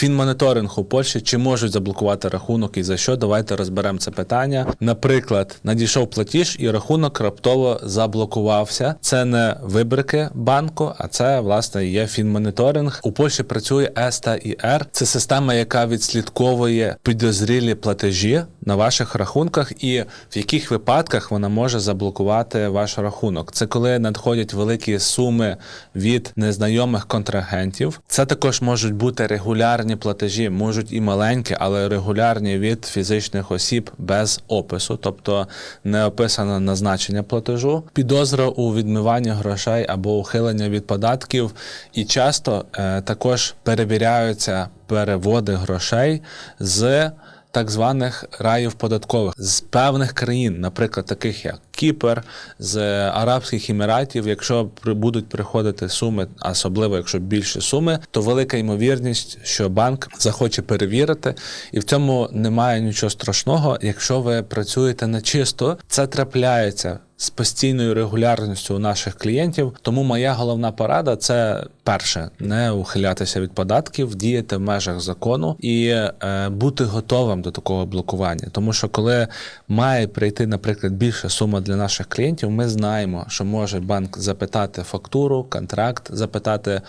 Фінмоніторинг у Польщі чи можуть заблокувати рахунок і за що? Давайте розберемо це питання. Наприклад, надійшов платіж і рахунок раптово заблокувався. Це не вибрики банку, а це власне є фінмоніторинг. У Польщі працює ЕСТА і Р. Це система, яка відслідковує підозрілі платежі на ваших рахунках, і в яких випадках вона може заблокувати ваш рахунок. Це коли надходять великі суми від незнайомих контрагентів. Це також можуть бути регулярні платежі, можуть і маленькі, але регулярні від фізичних осіб без опису, тобто не описано назначення платежу, підозра у відмиванні грошей або ухилення від податків, і часто е, також перевіряються переводи грошей з так званих раїв податкових з певних країн, наприклад, таких як Кіпр, з Арабських Еміратів. Якщо будуть приходити суми, особливо якщо більше суми, то велика ймовірність, що банк захоче перевірити, і в цьому немає нічого страшного. Якщо ви працюєте на чисто, це трапляється. З постійною регулярністю у наших клієнтів, тому моя головна порада це перше не ухилятися від податків, діяти в межах закону і е, бути готовим до такого блокування. Тому що коли має прийти, наприклад, більша сума для наших клієнтів, ми знаємо, що може банк запитати фактуру, контракт, запитати,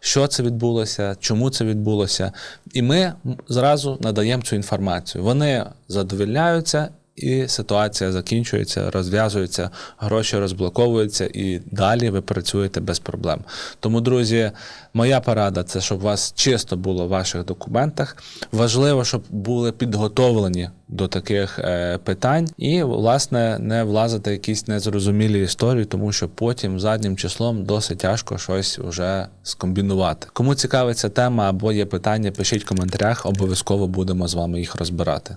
що це відбулося, чому це відбулося, і ми зразу надаємо цю інформацію. Вони задовільняються. І ситуація закінчується, розв'язується, гроші розблоковуються, і далі ви працюєте без проблем. Тому, друзі, моя порада це щоб у вас чисто було в ваших документах. Важливо, щоб були підготовлені до таких е, питань, і, власне, не влазити в якісь незрозумілі історії, тому що потім заднім числом досить тяжко щось вже скомбінувати. Кому цікавить ця тема або є питання, пишіть в коментарях, обов'язково будемо з вами їх розбирати.